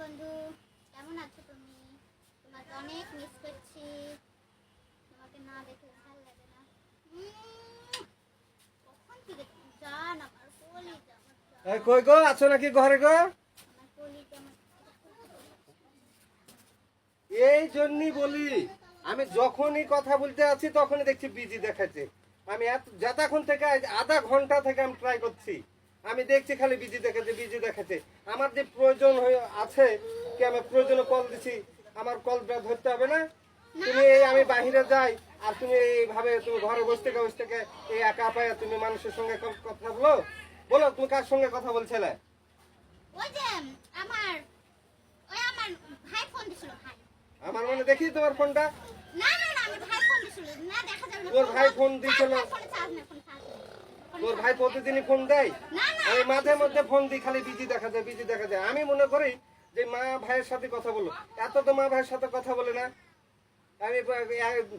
বন্ধু কেমন আছো তুমি? তোমাকে অনেক মিস করছি। তোমাকে না দেখে ভালো লাগে না। কখন থেকে জান আমার জান, এই কই গো? আছো নাকি ঘরে গো? এই জন্যই বলি আমি যখনই কথা বলতে আছি তখনই দেখছি বিজি দেখাচ্ছে। আমি এত যতক্ষণ থেকে আধা ঘণ্টা থেকে আমি ট্রাই করছি। আমি দেখছি খালি বিজি দেখাচ্ছে বিজি দেখাচ্ছে। আমার যে প্রয়োজন আছে কি আমি প্রয়োজনে কল দিছি আমার কলটা ধরতে হবে না? তুমি এই আমি বাহিরে যাই আর তুমি এইভাবে তুমি ঘরে বসে থেকে বসে থেকে এই একা পায়ে তুমি মানুষের সঙ্গে কথা বলো। বলো তুমি কার সঙ্গে কথা বলছিলে? ওই যে আমার আমার মনে দেখি তোমার ফোনটা না না না আমার ভাই ফোন দিছিল। না দেখা যাবে না। তোর ভাই। প্রতিদিনই ফোন দেয়? আমি মাঝে মধ্যে ফোন দিই খালি বিজি দেখা যায় বিজি দেখা যায়। আমি মনে করি যে মা ভাইয়ের সাথে কথা বলো। এত তো মা ভাইয়ের সাথে কথা বলে না। আমি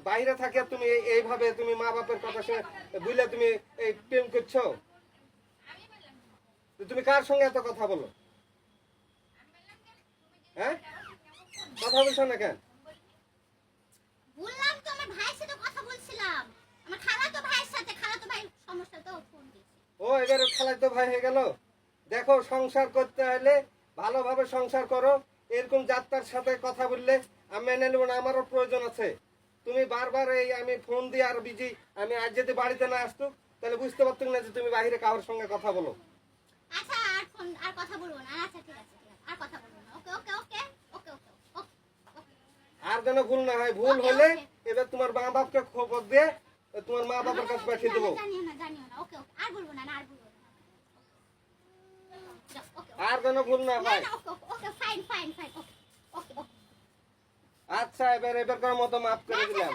বাইরে থাকি আর তুমি এইভাবে তুমি মা বাপের কথা শুনে বুঝলে তুমি এই প্রেম করছ? তুমি কার সঙ্গে এত কথা বলো? হ্যাঁ? কথা বলছো না কেন বললাম তো আমার ভাইয়ের সাথে কথা বলছিলাম আমার খালাতো ভাইয়ের সাথে খালাতো ভাই সমস্যা তো ফোন দিয়েছে ও এবারে খালাই তো ভাই হয়ে গেল। দেখো সংসার করতে হলে ভালোভাবে সংসার করো। এরকম যাত্রার সাথে কথা বললে আমি মেনে নেব না আমারও প্রয়োজন আছে। তুমি বারবার এই আমি ফোন দিয়ে আর বিজি আমি আজ যদি বাড়িতে না আসতো তাহলে বুঝতে পারতাম না যে তুমি বাইরে কারোর সঙ্গে কথা বলো। আচ্ছা আর ফোন আর কথা বলব না। আচ্ছা ঠিক আছে আর কথা বলব না। ওকে ওকে ওকে ওকে ওকে ওকে ওকে। আর যেন ভুল না হয় ভুল হলে এবার তোমার মা বাপকে খবর দিয়ে তোমার মা বাবার কাছে পাঠিয়ে দেবো। আর বলব না না আর বলব না। যাও, ওকে ওকে। আর যেন ভুল না ভাই। আচ্ছা এবার এবার মতো মাফ করে দিলাম।